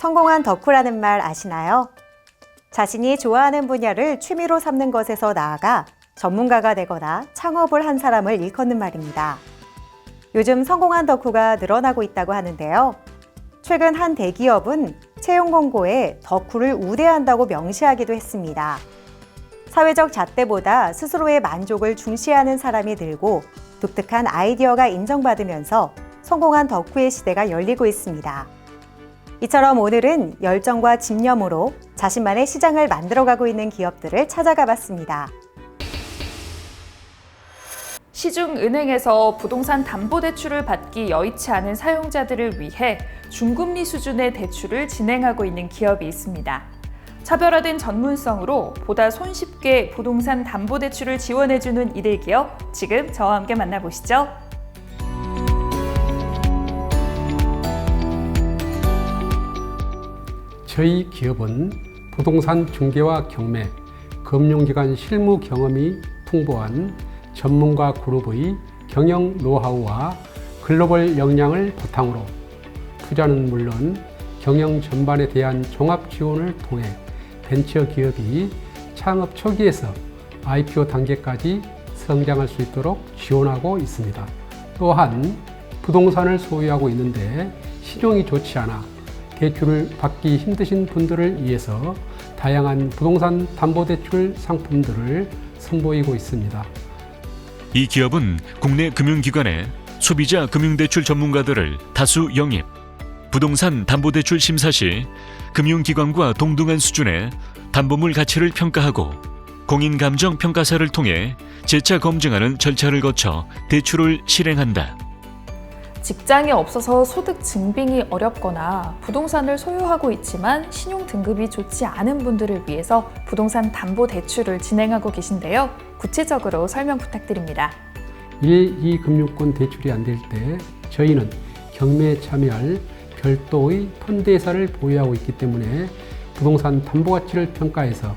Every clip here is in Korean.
성공한 덕후라는 말 아시나요? 자신이 좋아하는 분야를 취미로 삼는 것에서 나아가 전문가가 되거나 창업을 한 사람을 일컫는 말입니다. 요즘 성공한 덕후가 늘어나고 있다고 하는데요. 최근 한 대기업은 채용 공고에 덕후를 우대한다고 명시하기도 했습니다. 사회적 잣대보다 스스로의 만족을 중시하는 사람이 늘고 독특한 아이디어가 인정받으면서 성공한 덕후의 시대가 열리고 있습니다. 이처럼 오늘은 열정과 집념으로 자신만의 시장을 만들어가고 있는 기업들을 찾아가 봤습니다. 시중은행에서 부동산 담보대출을 받기 여의치 않은 사용자들을 위해 중금리 수준의 대출을 진행하고 있는 기업이 있습니다. 차별화된 전문성으로 보다 손쉽게 부동산 담보대출을 지원해주는 이들 기업, 지금 저와 함께 만나보시죠. 저희 기업은 부동산 중개와 경매, 금융기관 실무 경험이 풍부한 전문가 그룹의 경영 노하우와 글로벌 역량을 바탕으로 투자는 물론 경영 전반에 대한 종합 지원을 통해 벤처 기업이 창업 초기에서 IPO 단계까지 성장할 수 있도록 지원하고 있습니다. 또한 부동산을 소유하고 있는데 신용이 좋지 않아 대출을 받기 힘드신 분들을 위해서 다양한 부동산 담보대출 상품들을 선보이고 있습니다. 이 기업은 국내 금융기관에 소비자 금융대출 전문가들을 다수 영입, 부동산 담보대출 심사 시 금융기관과 동등한 수준의 담보물 가치를 평가하고 공인감정 평가사를 통해 재차 검증하는 절차를 거쳐 대출을 실행한다. 직장이 없어서 소득 증빙이 어렵거나 부동산을 소유하고 있지만 신용 등급이 좋지 않은 분들을 위해서 부동산 담보 대출을 진행하고 계신데요. 구체적으로 설명 부탁드립니다. 1, 2 금융권 대출이 안 될 때 저희는 경매에 참여할 별도의 펀드 회사를 보유하고 있기 때문에 부동산 담보 가치를 평가해서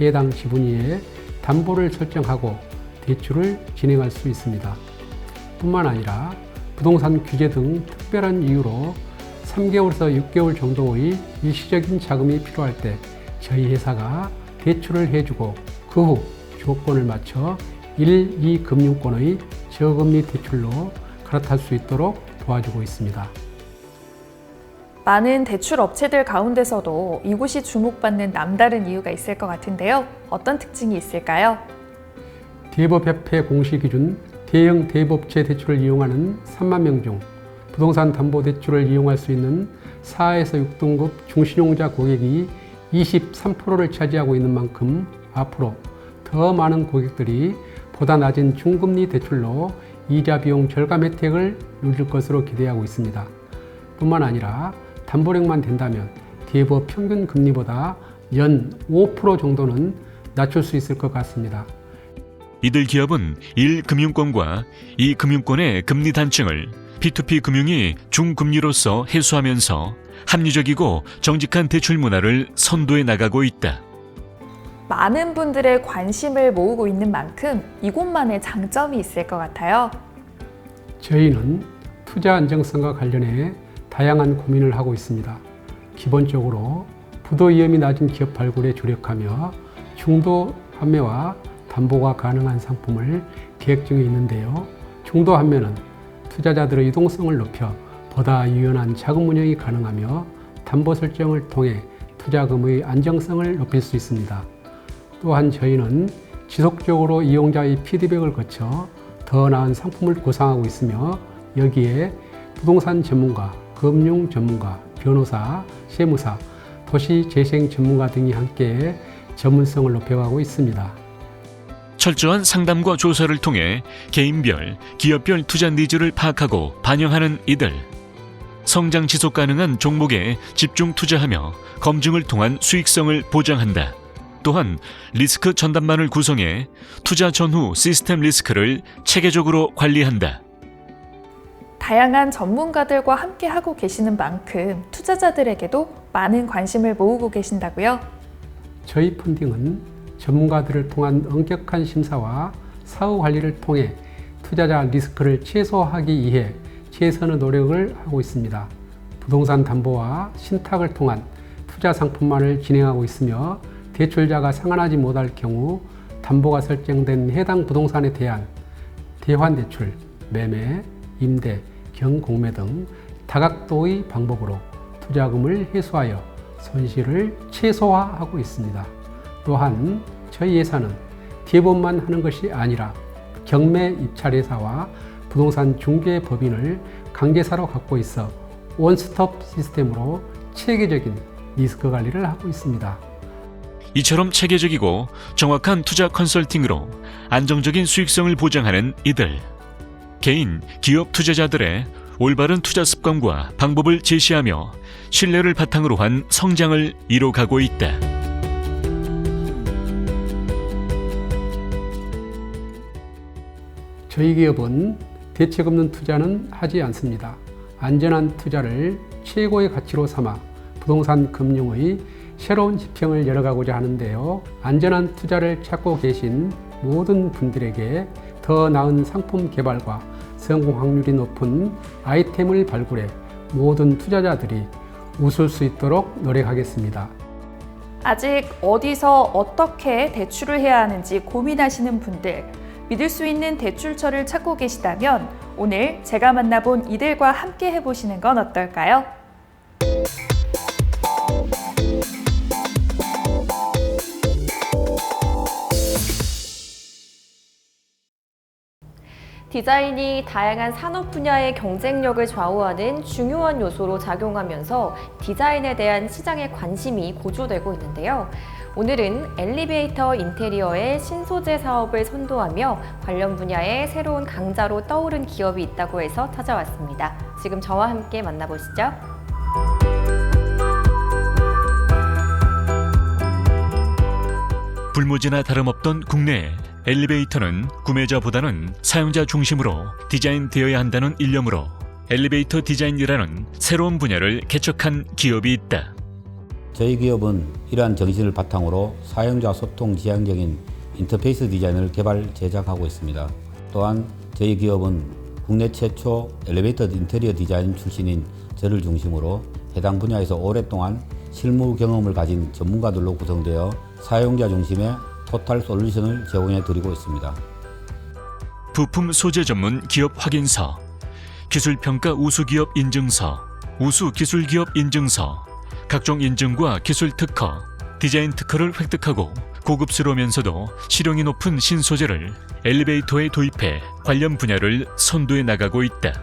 해당 지분위에 담보를 설정하고 대출을 진행할 수 있습니다. 뿐만 아니라 부동산 규제 등 특별한 이유로 3개월에서 6개월 정도의 일시적인 자금이 필요할 때 저희 회사가 대출을 해주고 그 후 조건을 맞춰 1, 2 금융권의 저금리 대출로 갈아탈 수 있도록 도와주고 있습니다. 많은 대출 업체들 가운데서도 이곳이 주목받는 남다른 이유가 있을 것 같은데요. 어떤 특징이 있을까요? 대법협회 공시 기준 대형 대법체 대출을 이용하는 3만 명 중 부동산 담보 대출을 이용할 수 있는 4에서 6등급 중신용자 고객이 23%를 차지하고 있는 만큼 앞으로 더 많은 고객들이 보다 낮은 중금리 대출로 이자 비용 절감 혜택을 누릴 것으로 기대하고 있습니다. 뿐만 아니라 담보력만 된다면 대법 평균 금리보다 연 5% 정도는 낮출 수 있을 것 같습니다. 이들 기업은 1금융권과 2금융권의 금리 단층을 P2P 금융이 중금리로서 해소하면서 합리적이고 정직한 대출 문화를 선도해 나가고 있다. 많은 분들의 관심을 모으고 있는 만큼 이곳만의 장점이 있을 것 같아요. 저희는 투자 안정성과 관련해 다양한 고민을 하고 있습니다. 기본적으로 부도 위험이 낮은 기업 발굴에 주력하며 중도 판매와 담보가 가능한 상품을 계획 중에 있는데요. 중도 판매는 투자자들의 유동성을 높여 보다 유연한 자금 운영이 가능하며 담보 설정을 통해 투자금의 안정성을 높일 수 있습니다. 또한 저희는 지속적으로 이용자의 피드백을 거쳐 더 나은 상품을 구상하고 있으며 여기에 부동산 전문가, 금융 전문가, 변호사, 세무사, 도시 재생 전문가 등이 함께 전문성을 높여가고 있습니다. 철저한 상담과 조사를 통해 개인별, 기업별 투자 니즈를 파악하고 반영하는 이들. 성장 지속 가능한 종목에 집중 투자하며 검증을 통한 수익성을 보장한다. 또한 리스크 전담반을 구성해 투자 전후 시스템 리스크를 체계적으로 관리한다. 다양한 전문가들과 함께 하고 계시는 만큼 투자자들에게도 많은 관심을 모으고 계신다고요. 저희 펀딩은 전문가들을 통한 엄격한 심사와 사후 관리를 통해 투자자 리스크를 최소화하기 위해 최선의 노력을 하고 있습니다. 부동산 담보와 신탁을 통한 투자 상품만을 진행하고 있으며 대출자가 상환하지 못할 경우 담보가 설정된 해당 부동산에 대한 대환 대출, 매매, 임대, 경공매 등 다각도의 방법으로 투자금을 회수하여 손실을 최소화하고 있습니다. 또한 저희 회사는 대법만 하는 것이 아니라 경매 입찰회사와 부동산 중개 법인을 강제사로 갖고 있어 원스톱 시스템으로 체계적인 리스크 관리를 하고 있습니다. 이처럼 체계적이고 정확한 투자 컨설팅으로 안정적인 수익성을 보장하는 이들. 개인, 기업 투자자들의 올바른 투자 습관과 방법을 제시하며 신뢰를 바탕으로 한 성장을 이뤄가고 있다. 저희 기업은 대책 없는 투자는 하지 않습니다. 안전한 투자를 최고의 가치로 삼아 부동산 금융의 새로운 지평을 열어가고자 하는데요. 안전한 투자를 찾고 계신 모든 분들에게 더 나은 상품 개발과 성공 확률이 높은 아이템을 발굴해 모든 투자자들이 웃을 수 있도록 노력하겠습니다. 아직 어디서 어떻게 대출을 해야 하는지 고민하시는 분들, 믿을 수 있는 대출처를 찾고 계시다면 오늘 제가 만나본 이들과 함께 해보시는 건 어떨까요? 디자인이 다양한 산업 분야의 경쟁력을 좌우하는 중요한 요소로 작용하면서 디자인에 대한 시장의 관심이 고조되고 있는데요. 오늘은 엘리베이터 인테리어의 신소재 사업을 선도하며 관련 분야의 새로운 강자로 떠오른 기업이 있다고 해서 찾아왔습니다. 지금 저와 함께 만나보시죠. 불모지나 다름없던 국내 엘리베이터는 구매자보다는 사용자 중심으로 디자인되어야 한다는 일념으로 엘리베이터 디자인이라는 새로운 분야를 개척한 기업이 있다. 저희 기업은 이러한 정신을 바탕으로 사용자 소통 지향적인 인터페이스 디자인을 개발 제작하고 있습니다. 또한 저희 기업은 국내 최초 엘리베이터 인테리어 디자인 출신인 저를 중심으로 해당 분야에서 오랫동안 실무 경험을 가진 전문가들로 구성되어 사용자 중심의 토탈 솔루션을 제공해 드리고 있습니다. 부품 소재 전문 기업 확인서, 기술평가 우수기업 인증서, 우수기술기업 인증서, 각종 인증과 기술 특허, 디자인 특허를 획득하고 고급스러우면서도 실용이 높은 신소재를 엘리베이터에 도입해 관련 분야를 선도해 나가고 있다.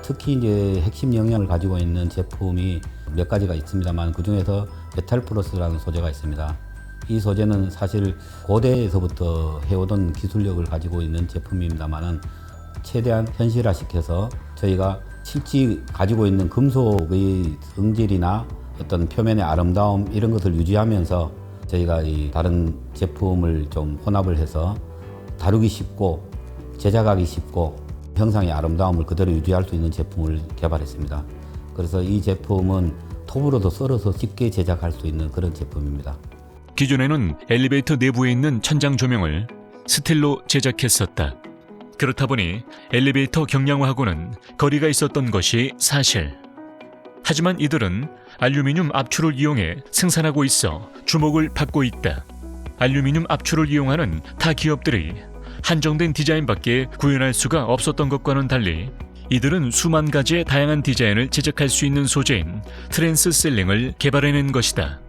특히 이제 핵심 영향을 가지고 있는 제품이 몇 가지가 있습니다만 그 중에서 메탈 플러스라는 소재가 있습니다. 이 소재는 사실 고대에서부터 해오던 기술력을 가지고 있는 제품입니다만은 최대한 현실화시켜서 저희가 실제 가지고 있는 금속의 성질이나 어떤 표면의 아름다움 이런 것을 유지하면서 저희가 이 다른 제품을 좀 혼합을 해서 다루기 쉽고 제작하기 쉽고 형상의 아름다움을 그대로 유지할 수 있는 제품을 개발했습니다. 그래서 이 제품은 톱으로도 썰어서 쉽게 제작할 수 있는 그런 제품입니다. 기존에는 엘리베이터 내부에 있는 천장 조명을 스틸로 제작했었다. 그렇다 보니 엘리베이터 경량화하고는 거리가 있었던 것이 사실. 하지만 이들은 알루미늄 압출을 이용해 생산하고 있어 주목을 받고 있다. 알루미늄 압출을 이용하는 타 기업들이 한정된 디자인밖에 구현할 수가 없었던 것과는 달리 이들은 수만 가지의 다양한 디자인을 제작할 수 있는 소재인 트랜스 셀링을 개발해낸 것이다.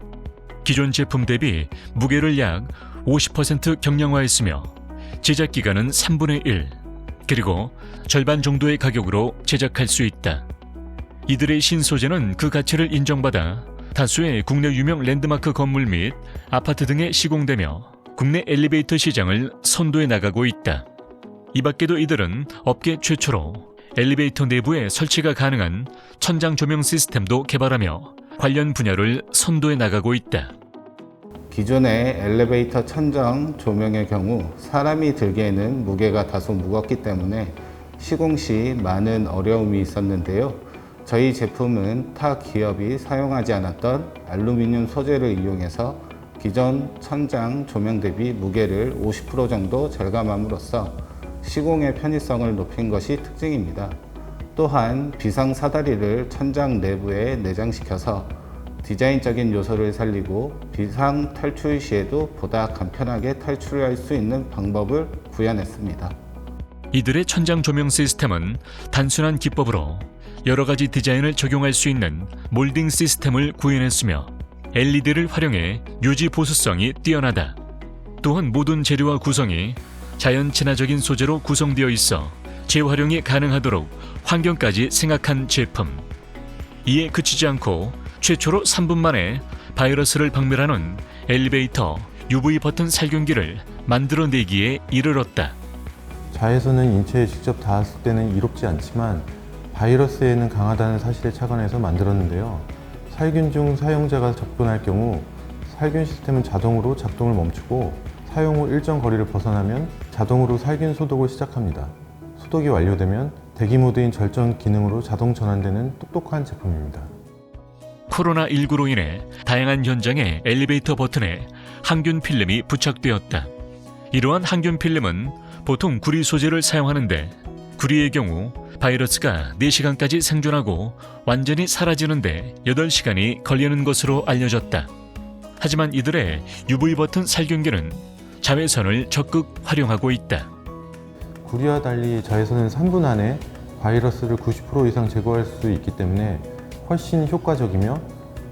기존 제품 대비 무게를 약 50% 경량화했으며 제작 기간은 3분의 1, 그리고 절반 정도의 가격으로 제작할 수 있다. 이들의 신소재는 그 가치를 인정받아 다수의 국내 유명 랜드마크 건물 및 아파트 등에 시공되며 국내 엘리베이터 시장을 선도해 나가고 있다. 이 밖에도 이들은 업계 최초로 엘리베이터 내부에 설치가 가능한 천장 조명 시스템도 개발하며 관련 분야를 선도해 나가고 있다. 기존의 엘리베이터 천장 조명의 경우 사람이 들기에는 무게가 다소 무겁기 때문에 시공 시 많은 어려움이 있었는데요. 저희 제품은 타 기업이 사용하지 않았던 알루미늄 소재를 이용해서 기존 천장 조명 대비 무게를 50% 정도 절감함으로써 시공의 편의성을 높인 것이 특징입니다. 또한 비상 사다리를 천장 내부에 내장시켜서 디자인적인 요소를 살리고 비상 탈출 시에도 보다 간편하게 탈출할 수 있는 방법을 구현했습니다. 이들의 천장 조명 시스템은 단순한 기법으로 여러 가지 디자인을 적용할 수 있는 몰딩 시스템을 구현했으며 LED를 활용해 유지 보수성이 뛰어나다. 또한 모든 재료와 구성이 자연 친화적인 소재로 구성되어 있어 재활용이 가능하도록 환경까지 생각한 제품. 이에 그치지 않고 최초로 3분 만에 바이러스를 박멸하는 엘리베이터 UV 버튼 살균기를 만들어내기에 이르렀다. 자외선은 인체에 직접 닿았을 때는 이롭지 않지만 바이러스에는 강하다는 사실에 착안해서 만들었는데요. 살균 중 사용자가 접근할 경우 살균 시스템은 자동으로 작동을 멈추고 사용 후 일정 거리를 벗어나면 자동으로 살균 소독을 시작합니다. 소독이 완료되면 대기 모드인 절전 기능으로 자동 전환되는 똑똑한 제품입니다. 코로나19로 인해 다양한 현장에 엘리베이터 버튼에 항균 필름이 부착되었다. 이러한 항균 필름은 보통 구리 소재를 사용하는데 구리의 경우 바이러스가 4시간까지 생존하고 완전히 사라지는데 8시간이 걸리는 것으로 알려졌다. 하지만 이들의 UV 버튼 살균기는 자외선을 적극 활용하고 있다. 구리와 달리 자외선은 3분 안에 바이러스를 90% 이상 제거할 수 있기 때문에 훨씬 효과적이며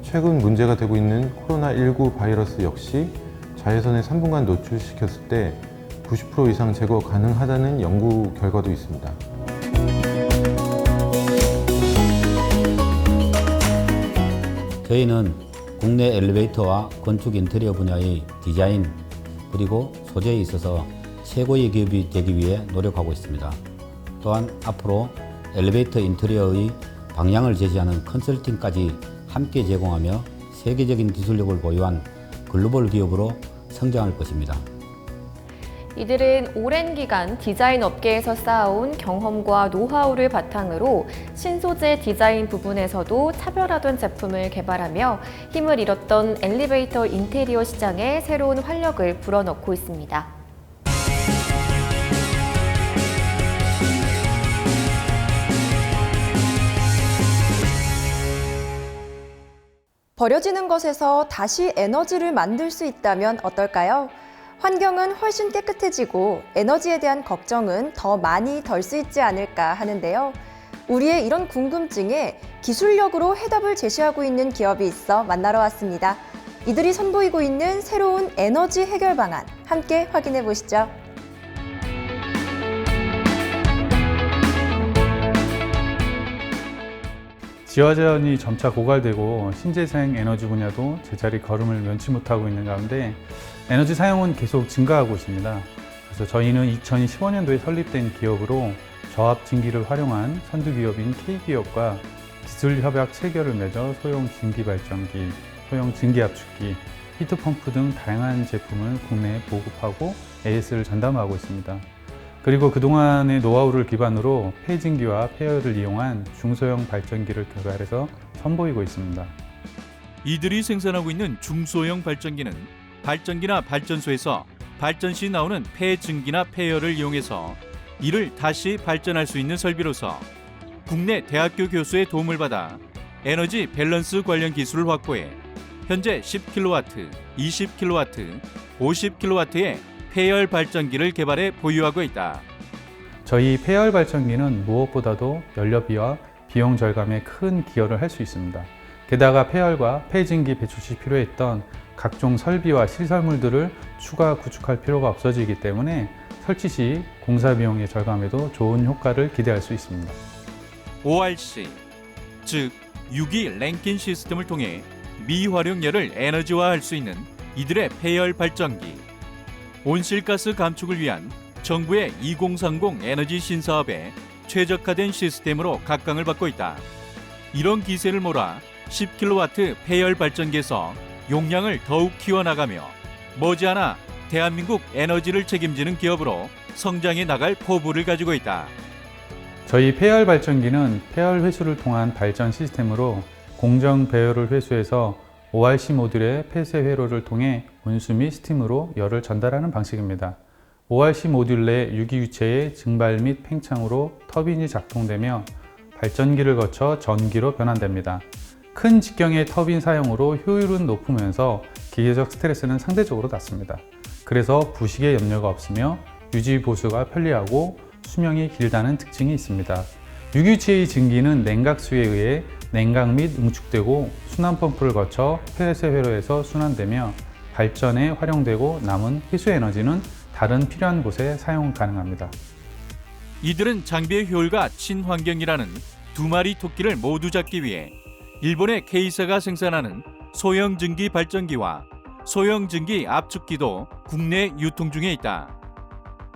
최근 문제가 되고 있는 코로나19 바이러스 역시 자외선에 3분간 노출시켰을 때 90% 이상 제거 가능하다는 연구 결과도 있습니다. 저희는 국내 엘리베이터와 건축 인테리어 분야의 디자인 그리고 소재에 있어서 최고의 기업이 되기 위해 노력하고 있습니다. 또한 앞으로 엘리베이터 인테리어의 방향을 제시하는 컨설팅까지 함께 제공하며 세계적인 기술력을 보유한 글로벌 기업으로 성장할 것입니다. 이들은 오랜 기간 디자인 업계에서 쌓아온 경험과 노하우를 바탕으로 신소재 디자인 부분에서도 차별화된 제품을 개발하며 힘을 잃었던 엘리베이터 인테리어 시장에 새로운 활력을 불어넣고 있습니다. 버려지는 것에서 다시 에너지를 만들 수 있다면 어떨까요? 환경은 훨씬 깨끗해지고 에너지에 대한 걱정은 더 많이 덜 수 있지 않을까 하는데요. 우리의 이런 궁금증에 기술력으로 해답을 제시하고 있는 기업이 있어 만나러 왔습니다. 이들이 선보이고 있는 새로운 에너지 해결 방안 함께 확인해 보시죠. 지화자원이 점차 고갈되고 신재생 에너지 분야도 제자리 걸음을 면치 못하고 있는 가운데 에너지 사용은 계속 증가하고 있습니다. 그래서 저희는 2015년도에 설립된 기업으로 저압 증기를 활용한 선두 기업인 K기업과 기술 협약 체결을 맺어 소형 증기 발전기, 소형 증기 압축기, 히트펌프 등 다양한 제품을 국내에 보급하고 AS를 전담하고 있습니다. 그리고 그동안의 노하우를 기반으로 폐진기와 폐열을 이용한 중소형 발전기를 개발해서 선보이고 있습니다. 이들이 생산하고 있는 중소형 발전기는 발전기나 발전소에서 발전 시 나오는 폐 증기나 폐열을 이용해서 이를 다시 발전할 수 있는 설비로서 국내 대학교 교수의 도움을 받아 에너지 밸런스 관련 기술을 확보해 현재 10kW, 20kW, 50kW의 폐열 발전기를 개발해 보유하고 있다. 저희 폐열 발전기는 무엇보다도 연료비와 비용 절감에 큰 기여를 할 수 있습니다. 게다가 폐열과 폐진기 배출 시 필요했던 각종 설비와 시설물들을 추가 구축할 필요가 없어지기 때문에 설치 시 공사 비용의 절감에도 좋은 효과를 기대할 수 있습니다. ORC, 즉 유기 랭킨 시스템을 통해 미활용열을 에너지화할 수 있는 이들의 폐열 발전기. 온실가스 감축을 위한 정부의 2030 에너지 신사업에 최적화된 시스템으로 각광을 받고 있다. 이런 기세를 몰아 10kW 폐열 발전기에서 용량을 더욱 키워나가며 머지않아 대한민국 에너지를 책임지는 기업으로 성장해 나갈 포부를 가지고 있다. 저희 폐열 발전기는 폐열 회수를 통한 발전 시스템으로 공정 배열을 회수해서 ORC 모듈의 폐쇄 회로를 통해 온수 및 스팀으로 열을 전달하는 방식입니다. ORC 모듈 내 유기유체의 증발 및 팽창으로 터빈이 작동되며 발전기를 거쳐 전기로 변환됩니다. 큰 직경의 터빈 사용으로 효율은 높으면서 기계적 스트레스는 상대적으로 낮습니다. 그래서 부식의 염려가 없으며 유지 보수가 편리하고 수명이 길다는 특징이 있습니다. 유기체의 증기는 냉각수에 의해 냉각 및 응축되고 순환 펌프를 거쳐 폐쇄 회로에서 순환되며 발전에 활용되고 남은 희수 에너지는 다른 필요한 곳에 사용 가능합니다. 이들은 장비의 효율과 친환경이라는 두 마리 토끼를 모두 잡기 위해 일본의 K사가 생산하는 소형 증기 발전기와 소형 증기 압축기도 국내 유통 중에 있다.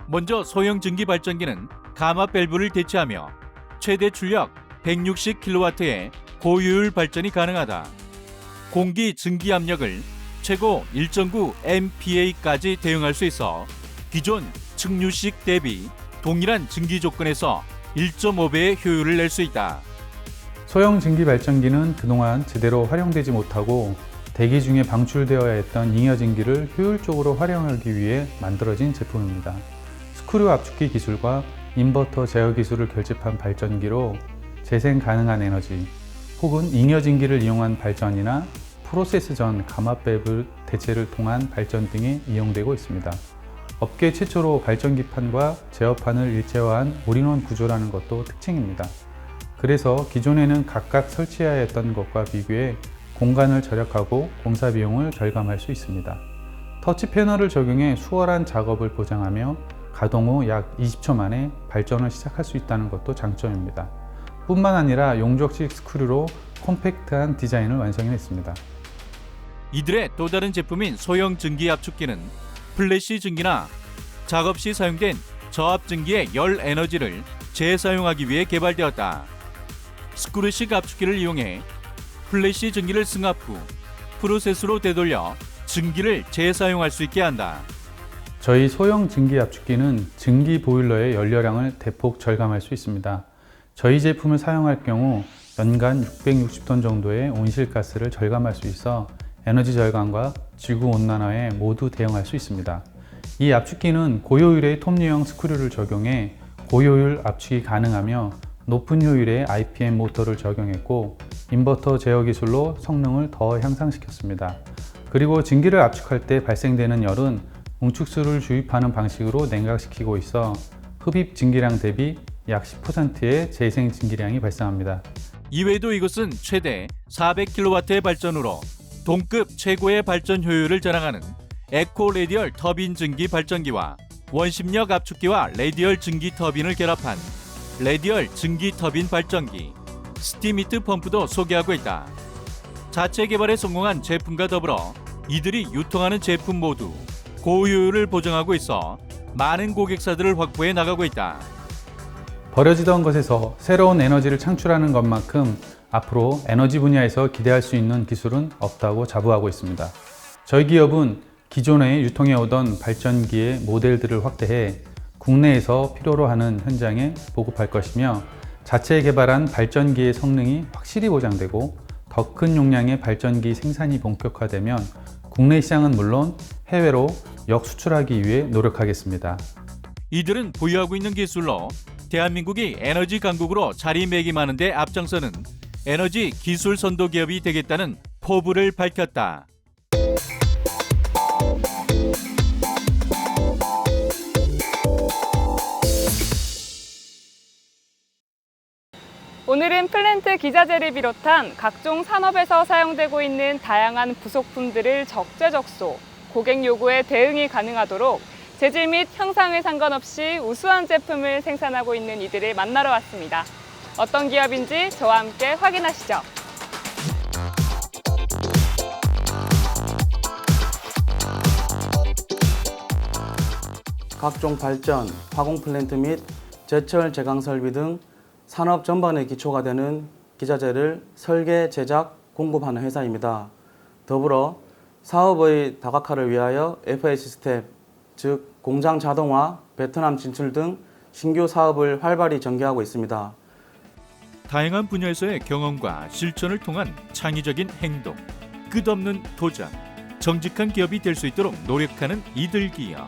먼저 소형 증기 발전기는 가마 밸브를 대체하며 최대 출력 160kW의 고효율 발전이 가능하다. 공기 증기 압력을 최고 1.9 MPa까지 대응할 수 있어 기존 측류식 대비 동일한 증기 조건에서 1.5배의 효율을 낼 수 있다. 소형 증기 발전기는 그동안 제대로 활용되지 못하고 대기 중에 방출되어야 했던 잉여 증기를 효율적으로 활용하기 위해 만들어진 제품입니다. 스크류 압축기 기술과 인버터 제어 기술을 결집한 발전기로 재생 가능한 에너지 혹은 잉여 증기를 이용한 발전이나 프로세스 전 가마 밸브 대체를 통한 발전 등에 이용되고 있습니다. 업계 최초로 발전기판과 제어판을 일체화한 올인원 구조라는 것도 특징입니다. 그래서 기존에는 각각 설치해야 했던 것과 비교해 공간을 절약하고 공사 비용을 절감할 수 있습니다. 터치 패널을 적용해 수월한 작업을 보장하며 가동 후 약 20초 만에 발전을 시작할 수 있다는 것도 장점입니다. 뿐만 아니라 용접식 스크류로 콤팩트한 디자인을 완성해냈습니다. 이들의 또 다른 제품인 소형 증기 압축기는 플래시 증기나 작업 시 사용된 저압 증기의 열 에너지를 재사용하기 위해 개발되었다. 스크류식 압축기를 이용해 플래시 증기를 승합 후 프로세스로 되돌려 증기를 재사용할 수 있게 한다. 저희 소형 증기 압축기는 증기 보일러의 연료량을 대폭 절감할 수 있습니다. 저희 제품을 사용할 경우 연간 660톤 정도의 온실가스를 절감할 수 있어 에너지 절감과 지구 온난화에 모두 대응할 수 있습니다. 이 압축기는 고효율의 톱니형 스크류를 적용해 고효율 압축이 가능하며 높은 효율의 IPM 모터를 적용했고 인버터 제어 기술로 성능을 더 향상시켰습니다. 그리고 증기를 압축할 때 발생되는 열은 응축수를 주입하는 방식으로 냉각시키고 있어 흡입 증기량 대비 약 10%의 재생 증기량이 발생합니다. 이외에도 이것은 최대 400kW의 발전으로 동급 최고의 발전 효율을 자랑하는 에코 레디얼 터빈 증기 발전기와 원심력 압축기와 레디얼 증기 터빈을 결합한 레디얼 증기 터빈 발전기 스티미트 펌프도 소개하고 있다. 자체 개발에 성공한 제품과 더불어 이들이 유통하는 제품 모두 고효율을 보장하고 있어 많은 고객사들을 확보해 나가고 있다. 버려지던 것에서 새로운 에너지를 창출하는 것만큼 앞으로 에너지 분야에서 기대할 수 있는 기술은 없다고 자부하고 있습니다. 저희 기업은 기존에 유통해 오던 발전기의 모델들을 확대해 국내에서 필요로 하는 현장에 보급할 것이며 자체 개발한 발전기의 성능이 확실히 보장되고 더 큰 용량의 발전기 생산이 본격화되면 국내 시장은 물론 해외로 역수출하기 위해 노력하겠습니다. 이들은 보유하고 있는 기술로 대한민국이 에너지 강국으로 자리매김하는 데 앞장서는 에너지 기술 선도 기업이 되겠다는 포부를 밝혔다. 오늘은 플랜트 기자재를 비롯한 각종 산업에서 사용되고 있는 다양한 부속품들을 적재적소, 고객 요구에 대응이 가능하도록 재질 및 형상에 상관없이 우수한 제품을 생산하고 있는 이들을 만나러 왔습니다. 어떤 기업인지 저와 함께 확인하시죠. 각종 발전, 화공 플랜트 및 제철 제강 설비 등 산업 전반의 기초가 되는 기자재를 설계, 제작, 공급하는 회사입니다. 더불어 사업의 다각화를 위하여 FAC 스텝, 즉 공장 자동화, 베트남 진출 등 신규 사업을 활발히 전개하고 있습니다. 다양한 분야에서의 경험과 실천을 통한 창의적인 행동, 끝없는 도전, 정직한 기업이 될 수 있도록 노력하는 이들 기업.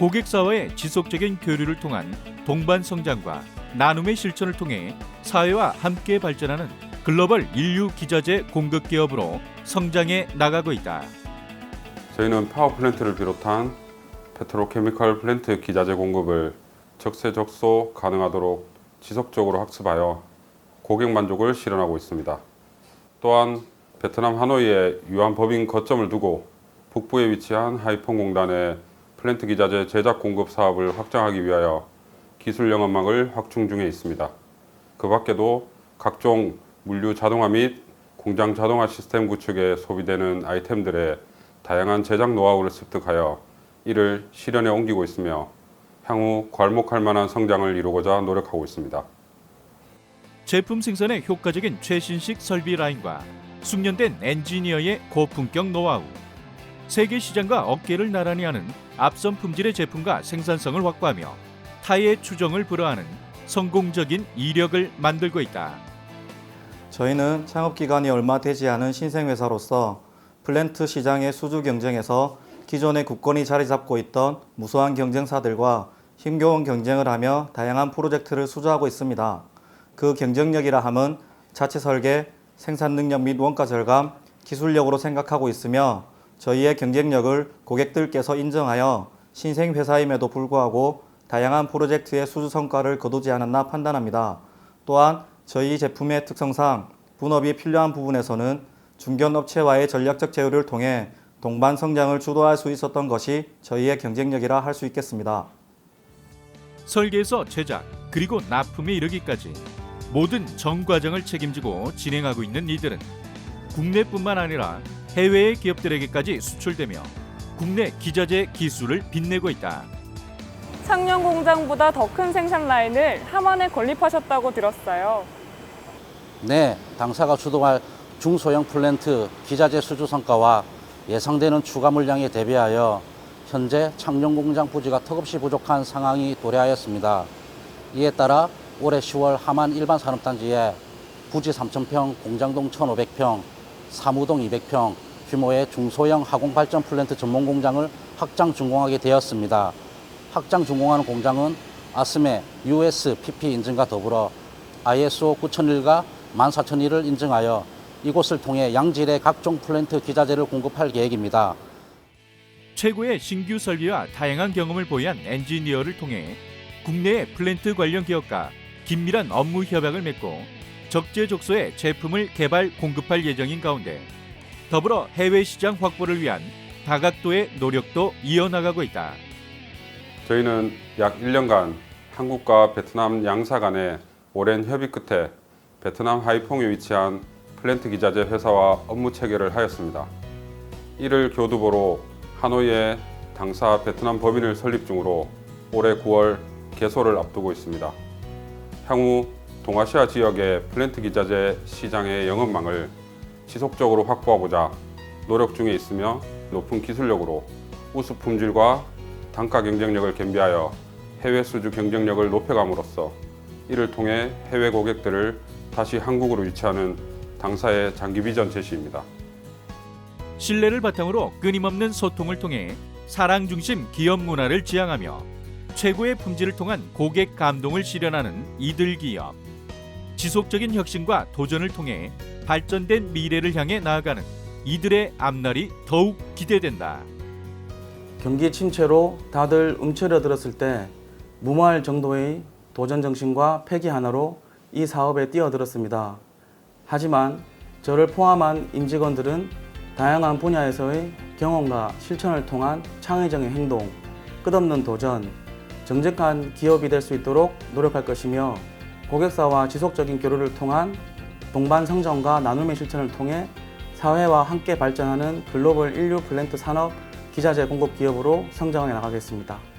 고객사와의 지속적인 교류를 통한 동반 성장과 나눔의 실천을 통해 사회와 함께 발전하는 글로벌 인류 기자재 공급 기업으로 성장해 나가고 있다. 저희는 파워 플랜트를 비롯한 페트로케미컬 플랜트 기자재 공급을 적세 적소 가능하도록 지속적으로 학습하여 고객 만족을 실현하고 있습니다. 또한 베트남 하노이에 유한 법인 거점을 두고 북부에 위치한 하이폰 공단의 플랜트 기자재 제작 공급 사업을 확장하기 위하여 기술 영업망을 확충 중에 있습니다. 그 밖에도 각종 물류 자동화 및 공장 자동화 시스템 구축에 소비되는 아이템들의 다양한 제작 노하우를 습득하여 이를 실현에 옮기고 있으며 향후 괄목할 만한 성장을 이루고자 노력하고 있습니다. 제품 생산에 효과적인 최신식 설비 라인과 숙련된 엔지니어의 고품격 노하우, 세계 시장과 어깨를 나란히 하는 앞선 품질의 제품과 생산성을 확보하며 타의 추정을 불허하는 성공적인 이력을 만들고 있다. 저희는 창업 기간이 얼마 되지 않은 신생 회사로서 플랜트 시장의 수주 경쟁에서 기존의 국권이 자리 잡고 있던 무수한 경쟁사들과 힘겨운 경쟁을 하며 다양한 프로젝트를 수주하고 있습니다. 그 경쟁력이라 함은 자체 설계, 생산 능력 및 원가 절감, 기술력으로 생각하고 있으며 저희의 경쟁력을 고객들께서 인정하여 신생 회사임에도 불구하고 다양한 프로젝트의 수주 성과를 거두지 않았나 판단합니다. 또한 저희 제품의 특성상 분업이 필요한 부분에서는 중견 업체와의 전략적 제휴를 통해 동반 성장을 주도할 수 있었던 것이 저희의 경쟁력이라 할 수 있겠습니다. 설계에서 제작 그리고 납품에 이르기까지 모든 전 과정을 책임지고 진행하고 있는 이들은 국내뿐만 아니라 해외의 기업들에게까지 수출되며 국내 기자재 기술을 빛내고 있다. 창녕 공장보다 더 큰 생산 라인을 함안에 건립하셨다고 들었어요. 네, 당사가 주도할 중소형 플랜트 기자재 수주 성과와 예상되는 추가 물량에 대비하여 현재 창녕 공장 부지가 턱없이 부족한 상황이 도래하였습니다. 이에 따라 올해 10월 함안 일반 산업단지에 부지 3,000평, 공장동 1,500평, 사무동 200평 규모의 중소형 하공 발전 플랜트 전문 공장을 확장 준공하게 되었습니다. 확장 준공하는 공장은 아스메 USPP 인증과 더불어 ISO 9001과 14001을 인증하여 이곳을 통해 양질의 각종 플랜트 기자재를 공급할 계획입니다. 최고의 신규 설비와 다양한 경험을 보유한 엔지니어를 통해 국내의 플랜트 관련 기업과 긴밀한 업무 협약을 맺고 적재적소에 제품을 개발 공급할 예정인 가운데 더불어 해외 시장 확보를 위한 다각도의 노력도 이어나가고 있다. 저희는 약 1년간 한국과 베트남 양사 간의 오랜 협의 끝에 베트남 하이퐁에 위치한 플랜트 기자재 회사와 업무 체결을 하였습니다. 이를 교두보로 하노이에 당사 베트남 법인을 설립 중으로 올해 9월 개소를 앞두고 있습니다. 향후 동아시아 지역의 플랜트 기자재 시장의 영업망을 지속적으로 확보하고자 노력 중에 있으며 높은 기술력으로 우수 품질과 단가 경쟁력을 겸비하여 해외 수주 경쟁력을 높여감으로써 이를 통해 해외 고객들을 다시 한국으로 유치하는 당사의 장기 비전 제시입니다. 신뢰를 바탕으로 끊임없는 소통을 통해 사랑 중심 기업 문화를 지향하며 최고의 품질을 통한 고객 감동을 실현하는 이들 기업. 지속적인 혁신과 도전을 통해 발전된 미래를 향해 나아가는 이들의 앞날이 더욱 기대된다. 경기 침체로 다들 움츠려 들었을 때 무모할 정도의 도전 정신과 패기 하나로 이 사업에 뛰어들었습니다. 하지만 저를 포함한 임직원들은 다양한 분야에서의 경험과 실천을 통한 창의적인 행동, 끝없는 도전, 정직한 기업이 될 수 있도록 노력할 것이며 고객사와 지속적인 교류를 통한 동반 성장과 나눔의 실천을 통해 사회와 함께 발전하는 글로벌 인류 플랜트 산업 기자재 공급 기업으로 성장해 나가겠습니다.